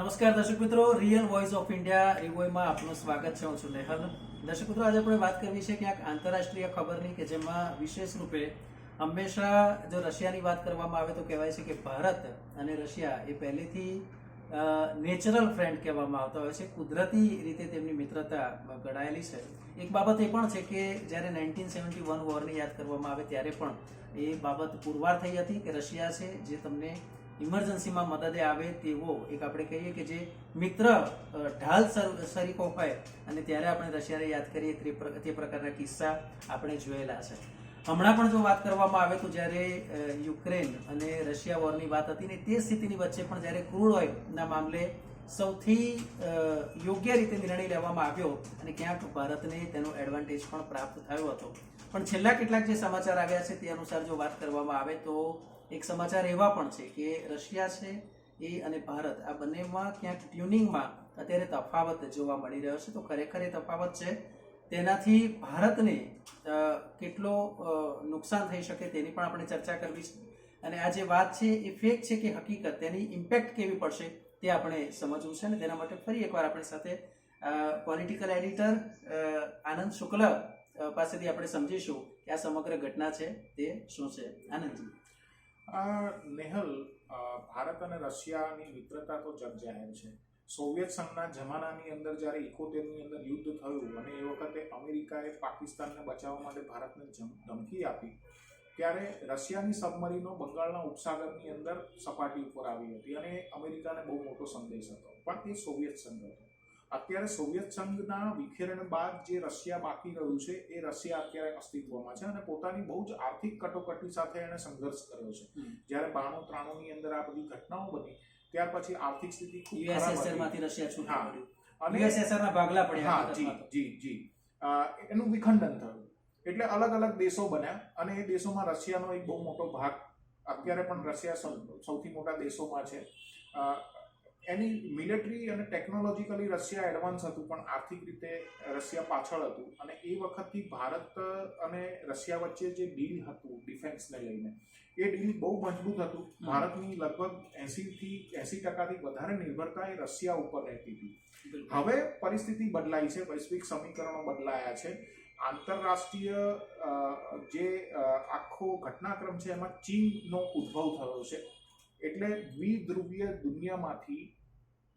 નમસ્કાર દર્શક મિત્રો રિયલ વોઇસ ઓફ ઇન્ડિયા રિવોયમાં આપનું સ્વાગત છે. હું છું નેહલ. દર્શક મિત્રો, આજે આપણે વાત કરવી છે ક્યાંક આંતરરાષ્ટ્રીય ખબરની કે જેમાં વિશેષ રૂપે હંમેશા જો રશિયાની વાત કરવામાં આવે તો કહેવાય છે કે ભારત અને રશિયા એ પહેલેથી નેચરલ ફ્રેન્ડ કહેવામાં આવતા હોય છે. કુદરતી રીતે તેમની મિત્રતા ઘડાયેલી છે. એક બાબત એ પણ છે કે જ્યારે નાઇન્ટીન સેવન્ટી વન વોરને યાદ કરવામાં આવે ત્યારે પણ એ બાબત પુરવાર થઈ હતી કે રશિયા છે જે તમને ઇમરજન્સીમાં મદદે આવે તેવો એક આપણે કહીએ કે જે મિત્ર ઢાલ સર- સરીકો હોય અને ત્યારે આપણે રશિયાને યાદ કરીએ તે પ્રકારના કિસ્સા આપણે જોયેલા છે. હમણાં પણ જો વાત કરવામાં આવે તો જ્યારે યુક્રેન અને રશિયા વોરની વાત હતી ને તે સ્થિતિની વચ્ચે પણ જ્યારે ક્રૂડ ઓઇલના મામલે સૌથી યોગ્ય રીતે નિર્ણય લેવામાં આવ્યો અને ક્યાંક ભારતને તેનો એડવાન્ટેજ પણ પ્રાપ્ત થયો હતો. પણ છેલ્લા કેટલાક જે સમાચાર આવ્યા છે તે અનુસાર જો વાત કરવામાં આવે તો એક સમાચાર એવા પણ છે કે રશિયા છે, એ અને ભારત, આ બંનેમાં ક્યાંક ટ્યુનિંગમાં અત્યારે તફાવત જોવા મળી રહ્યો છે. તો ખરેખર એ તફાવત છે. તેનાથી ભારતને કેટલો નુકસાન થઈ શકે તેની પણ આપણે ચર્ચા કરવી છે. અને આ જે વાત છે એ ફેક છે કે હકીકત, તેની ઇમ્પેક્ટ કેવી પડશે તે આપણે સમજવું છે અને તેના માટે ફરી એકવાર આપણી સાથે પોલિટિકલ એડિટર આનંદ શુક્લ પાસેથી આપણે સમજીશું કે આ સમગ્ર ઘટના છે તે શું છે. આનંદજી. નેહલ ભારત અને રશિયાની મિત્રતા તો જગ જાહેર છે. સોવિયત સંઘના જમાનાની અંદર જ્યારે ઇકોતેરની અંદર યુદ્ધ થયું, અને એ વખતે અમેરિકાએ પાકિસ્તાનને બચાવવા માટે ભારતને ધમકી આપી, ત્યારે રશિયાની સબમરીનો બંગાળના ઉપસાગરની અંદર સપાટી ઉપર આવી હતી, અને અમેરિકાને બહુ મોટો સંદેશ હતો. પણ એ સોવિયત સંઘ હતો. અત્યારે સોવિયત સંઘના વિખેરણ બાદ જે રશિયા બાકી રહ્યું છે એ રશિયા અત્યારે અસ્તિત્વમાં છે અને પોતાની બહુ જ આર્થિક કટોકટી સાથે એણે સંઘર્ષ કર્યો છે. જ્યારે બાણું ત્રાણુંની અંદર આ બધી ઘટનાઓ બની ત્યાર પછી આર્થિક સ્થિતિ ખૂબ ખરાબ રશિયા છૂટું અને ભાગલા પડ્યા હા જી જી જી. એનું વિખંડન થયું. એટલે અલગ અલગ દેશો બન્યા અને એ દેશોમાં રશિયાનો એક બહુ મોટો ભાગ અત્યારે પણ રશિયા સૌથી મોટા દેશોમાં છે. એની મિલિટરી અને ટેકનોલોજીકલી રશિયા એડવાન્સ હતું પણ આર્થિક રીતે રશિયા પાછળ હતું. અને એ વખતથી ભારત અને રશિયા વચ્ચે જે ડીલ હતું ડિફેન્સને લઈને એ ડીલ બહુ મજબૂત હતું. ભારતની લગભગ એંસીથી એંસી ટકાથી વધારે નિર્ભરતા એ રશિયા ઉપર રહેતી હતી. હવે પરિસ્થિતિ બદલાઈ છે વૈશ્વિક સમીકરણો બદલાયા છે. આંતરરાષ્ટ્રીય જે આખો ઘટનાક્રમ છે એમાં ચીનનો ઉદ્ભવ થયો છે. એટલે દ્વિધ્રુવીય દુનિયામાંથી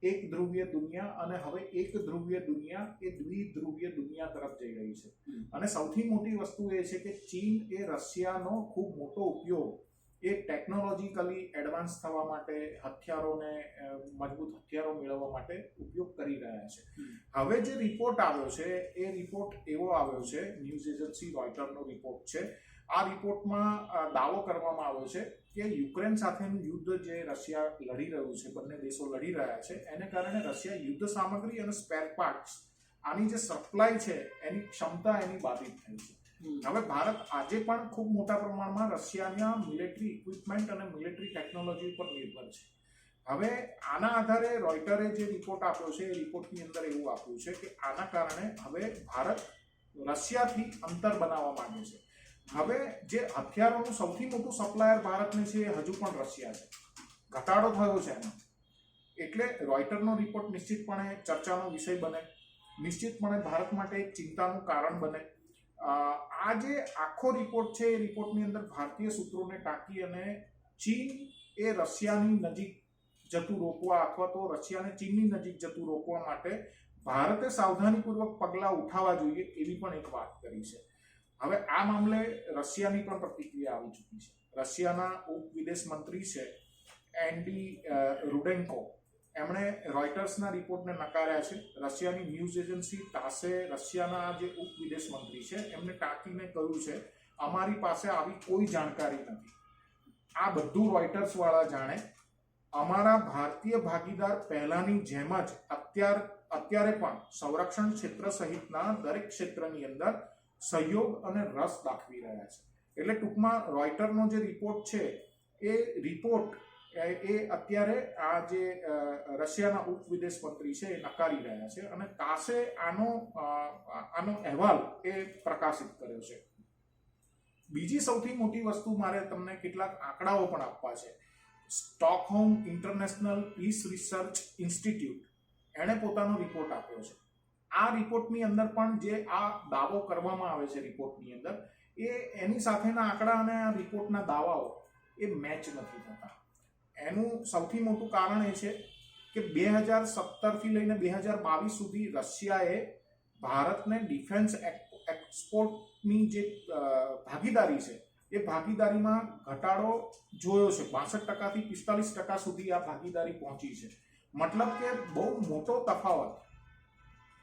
એક ધ્રુવીય દુનિયા અને હવે એક ધ્રુવીય દુનિયા એ દ્વિધ્રુવીય દુનિયા તરફ જઈ રહી છે. અને સૌથી મોટી વસ્તુ એ છે કે ચીન એ રશિયાનો ખૂબ મોટો ઉપયોગ એ ટેકનોલોજીકલી એડવાન્સ થવા માટે હથિયારોને મજબૂત હથિયારો મેળવવા માટે ઉપયોગ કરી રહ્યા છે. હવે જે રિપોર્ટ આવ્યો છે એ રિપોર્ટ એવો આવ્યો છે ન્યૂઝ એજન્સી રોઇટરનો રિપોર્ટ છે આ રિપોર્ટમાં દાવો કરવામાં આવ્યો છે કે યુક્રેન સાથેનું યુદ્ધ જે રશિયા લડી રહ્યું છે બંને દેશો લડી રહ્યા છે એને કારણે રશિયા યુદ્ધ સામગ્રી અને સ્પેર પાર્ટ્સ આની જે સપ્લાય છે એની ક્ષમતા એની બાધિત થઈ છે. હવે ભારત આજે પણ ખૂબ મોટા પ્રમાણમાં રશિયાના મિલિટરી ઇક્વિપમેન્ટ અને મિલિટરી ટેકનોલોજી ઉપર નિર્ભર છે. હવે આના આધારે રોઇટરે જે રિપોર્ટ આપ્યો છે એ રિપોર્ટની અંદર એવું આપ્યું છે કે આના કારણે હવે ભારત રશિયાથી અંતર બનાવવા માંગે છે. હવે જે હથિયારોનું સૌથી મોટું સપ્લાયર ભારતને છે એ હજુ પણ રશિયા છે. ઘટાડો થયો છે એમાં. એટલે રોયટરનો રિપોર્ટ નિશ્ચિતપણે ચર્ચાનો વિષય બને. નિશ્ચિતપણે ભારત માટે એક ચિંતાનું કારણ બને. આ જે આખો રિપોર્ટ છે એ રિપોર્ટની અંદર ભારતીય સૂત્રોને ટાંકી અને ચીન એ રશિયાની નજીક જતું રોકવા અથવા તો રશિયાને ચીનની નજીક જતું રોકવા માટે ભારતે સાવધાનીપૂર્વક પગલાં ઉઠાવવા જોઈએ એવી પણ એક વાત કરી છે. હવે આ મામલે રશિયાની પણ પ્રતિક્રિયા આવી ચૂકી છે. રશિયાના ઉપ વિદેશ મંત્રી છે એન્ડી રુડેન્કો. એમણે રોયટર્સના રિપોર્ટને નકાર્યા છે. રશિયાની ન્યૂઝ એજન્સી તાસે રશિયાના જે ઉપ વિદેશ મંત્રી છે, એમને ટાંકીને કહ્યું છે, અમારી પાસે આવી કોઈ જાણકારી નથી. આ બધું રોયટર્સ વાળા જાણે. અમારા ભારતીય ભાગીદાર પહેલાની જેમ જ અત્યાર, અત્યારે પણ સંરક્ષણ ક્ષેત્ર સહિતના દરેક ક્ષેત્રની અંદર સહયોગ અને રસ દાખવી રહ્યા છે. એટલે ટૂંકમાં રોયટરનો જે રિપોર્ટ છે, એ રિપોર્ટ એ અત્યારે આ જે રશિયાના ઉપ વિદેશ મંત્રી છે, એ નકારી રહ્યા છે અને તાસે આનો આનો અહેવાલ એ પ્રકાશિત કર્યો છે. બીજી સૌથી મોટી વસ્તુ મારે તમને કેટલાક આંકડાઓ પણ આપવા છે. Stockholm International Peace Research Institute એણે પોતાનો રિપોર્ટ આપ્યો છે. આ રિપોર્ટની અંદર પણ જે આ દાવો કરવામાં આવે છે રિપોર્ટની અંદર, એ એની સાથેના આંકડા અને આ રિપોર્ટના દાવાઓ એ મેચ નથી થતા. એનું સૌથી મોટું કારણ એ છે કે બે હજાર સત્તરથી લઈને બે હજાર બાવીસ સુધી રશિયાએ ભારતને ડિફેન્સ એક્સપોર્ટની જે ભાગીદારી છે, એ ભાગીદારીમાં ઘટાડો જોયો છે. બાસઠ ટકાથી પિસ્તાલીસ ટકા સુધી આ ભાગીદારી પહોંચી છે. મતલબ કે બહુ મોટો તફાવત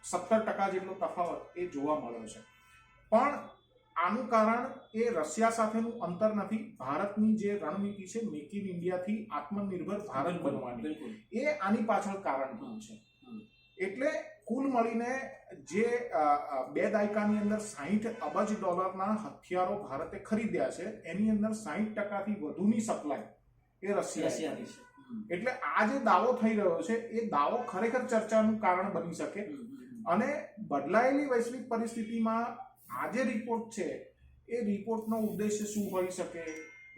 સત્તર ટકા જેટલો તફાવત એ જોવા મળ્યો છે. પણ આનું કારણ એ રશિયા સાથેનું અંતર નથી. ભારતની જે રણનીતિ છે મેક ઇન ઇન્ડિયાથી આત્મનિર્ભર ભારત બનવાની. એ આની પાછળ કારણભૂત છે. એટલે કુલ મળીને જે બે દાયકાની અંદર સાહીઠ અબજ ડોલરના હથિયારો ભારતે ખરીદ્યા છે એની અંદર સાહીઠ ટકાથી વધુની સપ્લાય એ રશિયા રશિયાની છે. એટલે આ જે દાવો થઈ રહ્યો છે એ દાવો ખરેખર ચર્ચાનું કારણ બની શકે. અને બદલાયેલી વૈશ્વિક પરિસ્થિતિમાં આ જે રિપોર્ટ છે એ રિપોર્ટનો ઉદ્દેશ્ય શું હોઈ શકે?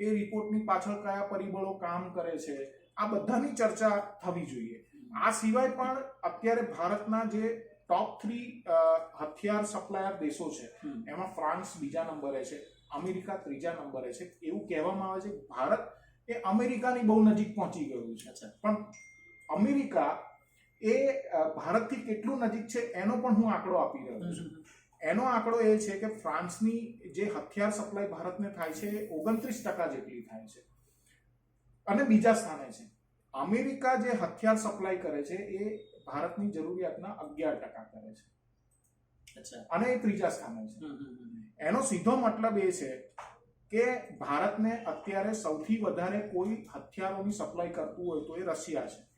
એ રિપોર્ટની પાછળ કયા પરિબળો કામ કરે છે? આ બધાની ચર્ચા થવી જોઈએ. આ સિવાય પણ અત્યારે ભારતના જે ટોપ થ્રી હથિયાર સપ્લાયર દેશો છે એમાં ફ્રાન્સ બીજા નંબરે છે અમેરિકા ત્રીજા નંબરે છે. એવું કહેવામાં આવે છે કે ભારત એ અમેરિકાની બહુ નજીક પહોંચી ગયું છે. પણ અમેરિકા એ ભારતથી કેટલું નજીક છે એનો પણ હું આંકડો આપી રહ્યો છું. એનો આંકડો એ છે કે ફ્રાન્સની જે હથિયાર સપ્લાય ભારતને થાય છે એ ઓગણત્રીસ ટકા જેટલી થાય છે. અને બીજા સ્થાને છે. અમેરિકા જે હથિયાર સપ્લાય કરે છે એ ભારતની જરૂરિયાતના અગિયાર ટકા કરે છે. અને એ ત્રીજા સ્થાને છે. એનો સીધો મતલબ એ છે કે ભારતને અત્યારે સૌથી વધારે કોઈ હથિયારોની સપ્લાય કરતું હોય તો એ રશિયા છે.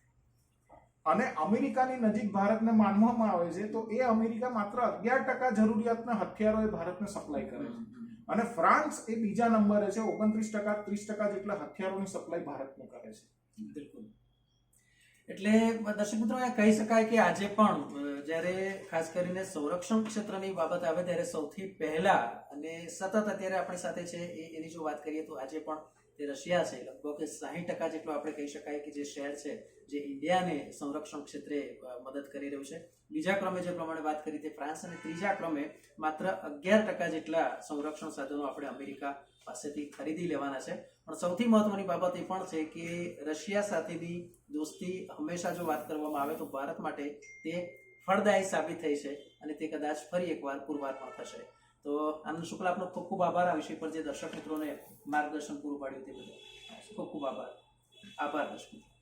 અને અમેરિકાની નજીક ભારતને માનવામાં આવે છે, તો એ અમેરિકા માત્ર અગિયાર ટકા જરૂરિયાતના હથિયારો એ ભારતને સપ્લાય કરે છે. અને ફ્રાન્સ એ બીજા નંબરે છે, ઓગણત્રીસ ટકા, ત્રીસ ટકા જેટલા હથિયારોની સપ્લાય ભારતને કરે છે બિલકુલ એટલે, દર્શક મિત્રો કહી શકાય કે આજે પણ જ્યારે ખાસ કરીને સંરક્ષણ ક્ષેત્રની બાબત આવે ત્યારે સૌથી પહેલા અને સતત અત્યારે આપણી સાથે છે એની જો વાત કરીએ તો આજે પણ જે રશિયા છે, લગભગ સાહીઠ ટકા જેટલો આપણે કહી શકાય કે જે શહેર છે, જે ઇન્ડિયાને સંરક્ષણ ક્ષેત્રે મદદ કરી રહ્યું છે. બીજા ક્રમે જે પ્રમાણે વાત કરી તે ફ્રાન્સ અને ત્રીજા ક્રમે માત્ર અગિયાર ટકા જેટલા સંરક્ષણ સાધનો આપણે અમેરિકા પાસેથી ખરીદી લેવાના છે. પણ સૌથી મહત્વની બાબત એ પણ છે કે રશિયા સાથેની દોસ્તી હંમેશા જો વાત કરવામાં આવે તો ભારત માટે તે ફળદાયી સાબિત થઈ છે અને તે કદાચ ફરી એકવાર પુરવાર પણ થશે. તો આનંદ શુક્લા, આપનો ખૂબ ખૂબ આભાર આ વિષય પર જે દર્શક મિત્રોને માર્ગદર્શન પૂરું પાડ્યું તે બદલ. ખૂબ ખૂબ આભાર. આભાર, દર્શક મિત્રો